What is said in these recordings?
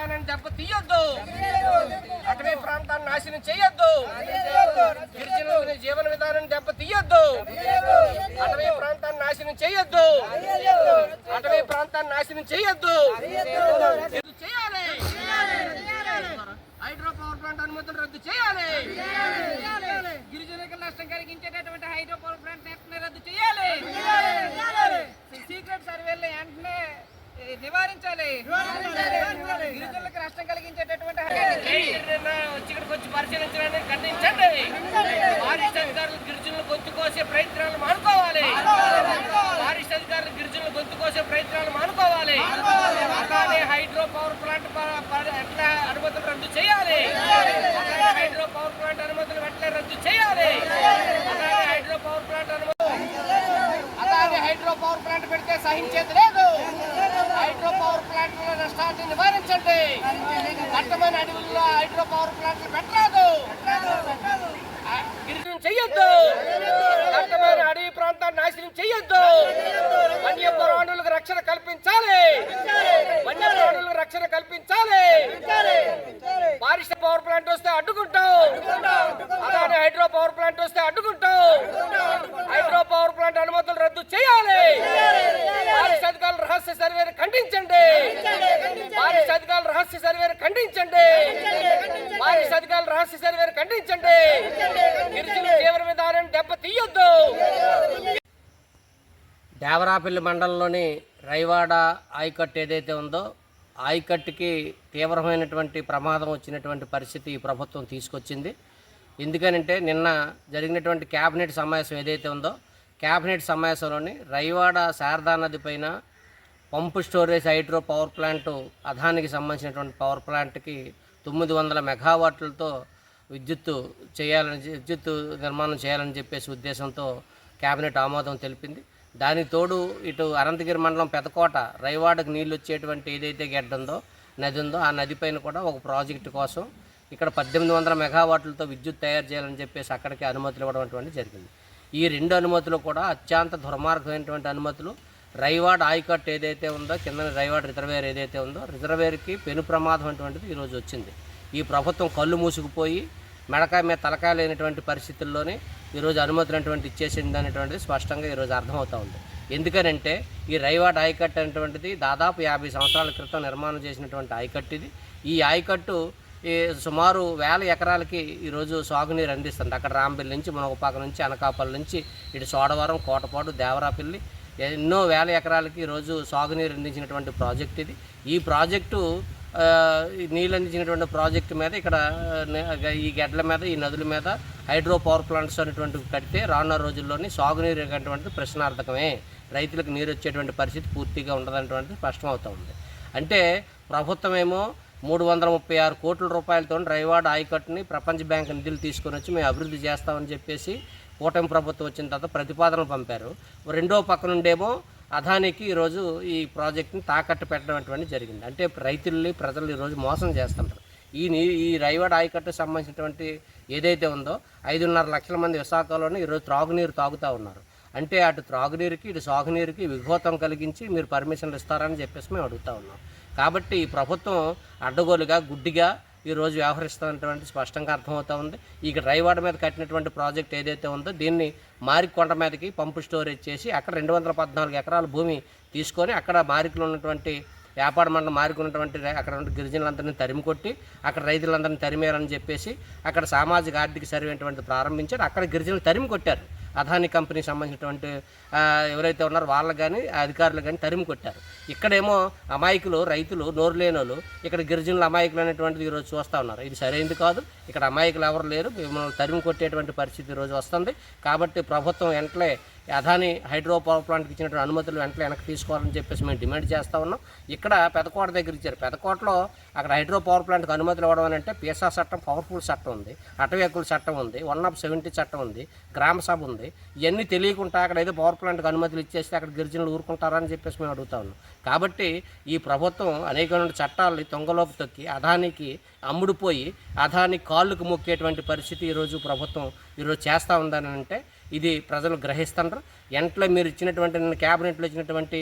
ప్రాంతాలను దెబ్బతీయొద్దు అటవీ ప్రాంతాన్ని నాశనం చేయొద్దు. గిరిజనుల జీవన విధానాన్ని దెబ్బతీయొద్దు అటవీ ప్రాంతాన్ని నాశనం చేయొద్దు. అటవీ ప్రాంతాన్ని నాశనం చేయొద్దు. చేయాలి. హైడ్రో పవర్ ప్లాంట్ అనుమతులు రద్దు చేయాలి. గిరిజనులకు నష్టం కలిగించేటటువంటి హైడ్రో పవర్ ప్లాంట్ రద్దు ఇక్కడికి ఖండించండి. ఫారెస్ట్ అధికారులు గిరిజనులు గొంతు కోసే ప్రయత్నాలు మానుకోవాలి. ఫారెస్ట్ అధికారులు గిరిజనులు గొంతు కోసే ప్రయత్నాలు మానుకోవాలి. అలానే హైడ్రో పవర్ ప్లాంట్ ఎట్లా అనుమతులు రద్దు చేయాలి. హైడ్రో పవర్ ప్లాంట్ అనుమతులు వెంటనే రద్దు చేయాలి. అలానే హైడ్రో పవర్ ప్లాంట్ అనుమతులు అలాగే హైడ్రో పవర్ ప్లాంట్ పెడితే సహించేది లేదు. హైడ్రో పవర్ ప్లాంట్ నష్టాన్ని నివారించండి. దట్టమైన అడవుల్లో హైడ్రో పవర్ ప్లాంట్లు పెట్టరాదు. గిరిజనం చెయ్యొద్దు. దట్టమైన అడవి ప్రాంతాన్ని నాశనం చెయ్యొద్దు. వన్య ప్రాణులకు రక్షణ కల్పించాలి. వన్య ప్రాణులకు రక్షణ కల్పించాలి. పారిశ్ర పవర్ ప్లాంట్ వస్తే అడ్డుకుంటాం. అలానే హైడ్రో పవర్ ప్లాంట్ వస్తే అడ్డుకుంటాం. హైడ్రో పవర్ ప్లాంట్ అనుమతులు రద్దు చేయాలి. పారిశ్ర అధికారులు రహస్య సర్వేను ఖండించండి. రహస్య సర్వేను ఖండించండి. పారిశ్ర అధికారులు రహస్య సర్వేను ఖండించండి. గిరిజనుల జీవన విధానం దెబ్బ తీయొద్దు. దేవరాపల్లి మండలంలోని రైవాడ ఆయకట్టు ఏదైతే ఉందో ఆయకట్టుకి తీవ్రమైనటువంటి ప్రమాదం వచ్చినటువంటి పరిస్థితి ఈ ప్రభుత్వం తీసుకొచ్చింది. ఎందుకనంటే నిన్న జరిగినటువంటి క్యాబినెట్ సమావేశం ఏదైతే ఉందో క్యాబినెట్ సమావేశంలోని రైవాడ శారదా నది పైన pump storage hydro power plant అదానికి సంబంధించినటువంటి పవర్ ప్లాంట్కి తొమ్మిది వందల మెగావాట్లతో విద్యుత్తు చేయాలని విద్యుత్తు నిర్మాణం చేయాలని చెప్పేసి ఉద్దేశంతో కేబినెట్ ఆమోదం తెలిపింది. దానికి తోడు ఇటు అనంతగిరి మండలం పెదకోట రైవాడకు నీళ్ళు వచ్చేటువంటి ఏదైతే గెడ్డ ఉందో నది ఉందో ఆ నది పైన కూడా ఒక ప్రాజెక్టు కోసం ఇక్కడ పద్దెనిమిది వందల మెగావాట్లతో విద్యుత్ తయారు చేయాలని చెప్పేసి అక్కడికి అనుమతులు ఇవ్వడం అటువంటి జరిగింది. ఈ రెండు అనుమతులు కూడా అత్యంత దుర్మార్గమైనటువంటి అనుమతులు. రైవాడ్ ఆయకట్ ఏదైతే ఉందో కింద రైవాడ్ రిజర్వేర్ ఏదైతే ఉందో రిజర్వేర్కి పెను ప్రమాదం అటువంటిది ఈరోజు వచ్చింది. ఈ ప్రభుత్వం కళ్ళు మూసుకుపోయి మెడకాయ మీద తలకాయ లేనటువంటి పరిస్థితుల్లోనే ఈరోజు అనుమతులు అటువంటి ఇచ్చేసింది అనేటువంటిది స్పష్టంగా ఈరోజు అర్థమవుతా ఉంది. ఎందుకనంటే ఈ రైవాడ్ ఆయకట్ అనేటువంటిది దాదాపు యాభై సంవత్సరాల క్రితం నిర్మాణం చేసినటువంటి ఆయకట్టు ఇది. ఈ ఆయకట్టు ఈ సుమారు వేల ఎకరాలకి ఈరోజు సాగునీరు అందిస్తుంది. అక్కడ రాంపల్లి నుంచి మునగపాక నుంచి అనకాపల్లి నుంచి ఇటు సోడవరం కోటపాడు దేవరాపల్లి ఎన్నో వేల ఎకరాలకి రోజు సాగునీరు అందించినటువంటి ప్రాజెక్ట్ ఇది. ఈ ప్రాజెక్టు నీళ్ళు అందించినటువంటి ప్రాజెక్టు మీద ఇక్కడ ఈ గడ్ల మీద ఈ నదుల మీద హైడ్రో పవర్ ప్లాంట్స్ అనేటువంటివి కడితే రానున్న రోజుల్లోని సాగునీరు అనేటువంటిది ప్రశ్నార్థకమే. రైతులకు నీరు వచ్చేటువంటి పరిస్థితి పూర్తిగా ఉండదనేటువంటిది స్పష్టమవుతూ ఉంది. అంటే ప్రభుత్వం ఏమో మూడు వందల ముప్పై ఆరు కోట్ల రూపాయలతో రైవాడ్ ఆయకట్టుని ప్రపంచ బ్యాంక్ నిధులు తీసుకొని వచ్చి మేము అభివృద్ధి చేస్తామని చెప్పేసి కూటమి ప్రభుత్వం వచ్చిన తర్వాత ప్రతిపాదనలు పంపారు. రెండో పక్క నుండేమో అదానికి ఈరోజు ఈ ప్రాజెక్ట్ని తాకట్టు పెట్టడం అటువంటి జరిగింది. అంటే రైతుల్ని ప్రజలు ఈరోజు మోసం చేస్తుంటారు. ఈ నీ ఈ రైవాడ ఆయకట్టుకు సంబంధించినటువంటి ఏదైతే ఉందో ఐదున్నర లక్షల మంది విశాఖలోనే ఈరోజు త్రాగునీరు తాగుతూ ఉన్నారు. అంటే అటు త్రాగునీరుకి ఇటు సాగునీరుకి విఘోతం కలిగించి మీరు పర్మిషన్లు ఇస్తారని చెప్పేసి మేము అడుగుతా ఉన్నాం. కాబట్టి ఈ ప్రభుత్వం అడ్డగోలుగా గుడ్డిగా ఈరోజు వ్యవహరిస్తున్నటువంటి స్పష్టంగా అర్థమవుతా ఉంది. ఇక రైవాడ మీద కట్టినటువంటి ప్రాజెక్ట్ ఏదైతే ఉందో దీన్ని మారికొండ మీదకి పంపు స్టోరేజ్ చేసి అక్కడ రెండు వందల పద్నాలుగు ఎకరాల భూమి తీసుకొని అక్కడ మారికలో ఉన్నటువంటి వ్యాపార మండలం మారుకున్నటువంటి అక్కడ ఉన్న గిరిజనులందరినీ తరిమి కొట్టి అక్కడ రైతులందరినీ తరిమేరని చెప్పేసి అక్కడ సామాజిక ఆర్థిక సర్వే అటువంటి ప్రారంభించారు. అక్కడ గిరిజనులు తరిమి కొట్టారు. అదాని కంపెనీకి సంబంధించినటువంటి ఎవరైతే ఉన్నారో వాళ్ళు కానీ అధికారులు కానీ తరిమి కొట్టారు. ఇక్కడేమో అమాయకులు రైతులు నోరు లేనోళ్ళు ఇక్కడ గిరిజనులు అమాయకులు అనేటువంటిది ఈరోజు చూస్తూ ఉన్నారు. ఇది సరైనది కాదు. ఇక్కడ అమాయకులు ఎవరు లేరు. మిమ్మల్ని తరిమి కొట్టేటువంటి పరిస్థితి ఈరోజు వస్తుంది. కాబట్టి ప్రభుత్వం వెంటనే అదాని హైడ్రో పవర్ ప్లాంట్కి ఇచ్చినటువంటి అనుమతులు వెంటనే వెనక్కి తీసుకోవాలని చెప్పేసి మేము డిమాండ్ చేస్తూ ఉన్నాం. ఇక్కడ పెదకోట దగ్గర ఇచ్చారు. పెదకోటలో అక్కడ హైడ్రో పవర్ ప్లాంట్కి అనుమతులు ఇవ్వడం అని అంటే పీసా చట్టం పవర్ఫుల్ చట్టం ఉంది. అటవీ హక్కుల చట్టం ఉంది. వన్ ఆఫ్ సెవెంటీ చట్టం ఉంది. గ్రామ సభ ఉంది. ఇవన్నీ తెలియకుండా అక్కడ ఏదో పవర్ ప్లాంట్కి అనుమతులు ఇచ్చేస్తే అక్కడ గిరిజనులు ఊరుకుంటారని చెప్పేసి మేము అడుగుతా ఉన్నాం. కాబట్టి ఈ ప్రభుత్వం అనేక చట్టాలని తొంగలోకి తొక్కి అదానికి అమ్ముడుపోయి అదాని కాళ్ళకు మొక్కేటువంటి పరిస్థితి ఈరోజు ప్రభుత్వం ఈరోజు చేస్తూ ఉందని అంటే ఇది ప్రజలు గ్రహిస్తున్నారు ఎంట్లో మీరు ఇచ్చినటువంటి నిన్న క్యాబినెట్లో ఇచ్చినటువంటి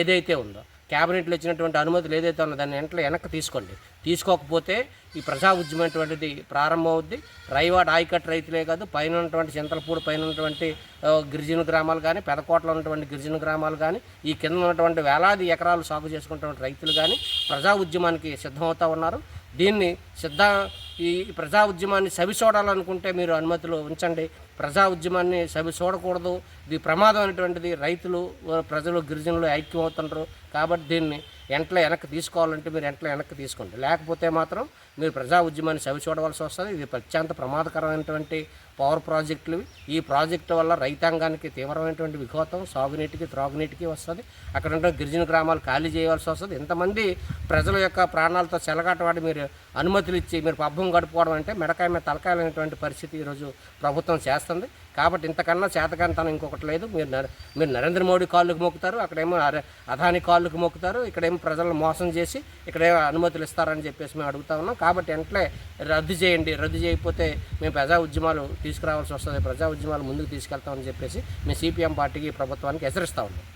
ఏదైతే ఉందో క్యాబినెట్లో ఇచ్చినటువంటి అనుమతులు ఏదైతే ఉందో దాన్ని వెంటనే వెనక్కి తీసుకోండి. తీసుకోకపోతే ఈ ప్రజా ఉద్యమం అటువంటిది ప్రారంభమవుద్ది రైవాడ ఆయకట్ రైతులే కాదు పైన ఉన్నటువంటి చింతలపూడి పైన ఉన్నటువంటి గిరిజన గ్రామాలు కానీ పెదకోటలో ఉన్నటువంటి గిరిజన గ్రామాలు కానీ ఈ కింద ఉన్నటువంటి వేలాది ఎకరాలు సాగు చేసుకున్నటువంటి రైతులు కానీ ప్రజా ఉద్యమానికి సిద్ధమవుతూ ఉన్నారు. దీన్ని సిద్ధ ఈ ప్రజా ఉద్యమాన్ని సవి చూడాలనుకుంటే మీరు అనుమతులు ఉంచండి. ప్రజా ఉద్యమాన్ని సవి చూడకూడదు ఇది ప్రమాదం అనేటువంటిది. రైతులు ప్రజలు గిరిజనులు ఐక్యం అవుతుంటారు కాబట్టి దీన్ని ఎంట్లో వెనక్కి తీసుకోవాలంటే మీరు ఎంట్లో వెనక్కి తీసుకోండి. లేకపోతే మాత్రం మీరు ప్రజా ఉద్యమాన్ని సవి చూడవలసి వస్తుంది. ఇది అత్యంత ప్రమాదకరమైనటువంటి పవర్ ప్రాజెక్టులు. ఈ ప్రాజెక్టు వల్ల రైతాంగానికి తీవ్రమైనటువంటి విఘాతం సాగునీటికి త్రాగునీటికి వస్తుంది. అక్కడ ఉన్న గిరిజన గ్రామాలు ఖాళీ చేయవలసి వస్తుంది. ఇంతమంది ప్రజల యొక్క ప్రాణాలతో చెలగాటవాడి మీరు అనుమతులు ఇచ్చి మీరు పబ్బం గడుపుకోవడం అంటే మెడకాయ మీద తలకాయలైనటువంటి పరిస్థితి ఈరోజు ప్రభుత్వం చేస్తుంది. కాబట్టి ఇంతకన్నా చేతకంతనం ఇంకొకటి లేదు. మీరు మీరు నరేంద్ర మోడీ కాళ్ళకు మొక్కుతారు అక్కడేమో అదాని కాళ్ళకు మొక్కుతారు ఇక్కడేమో ప్రజలను మోసం చేసి ఇక్కడేమో అనుమతులు ఇస్తారని చెప్పేసి మేము అడుగుతా ఉన్నాం. కాబట్టి వెంటనే రద్దు చేయండి. రద్దు చేయకపోతే మేము ప్రజా ఉద్యమాలు తీసుకురావాల్సి వస్తుంది. ప్రజా ఉద్యమాలు ముందుకు తీసుకెళ్తామని చెప్పేసి మేము సిపిఎం పార్టీకి ప్రభుత్వానికి హెచ్చరిస్తా ఉన్నాం.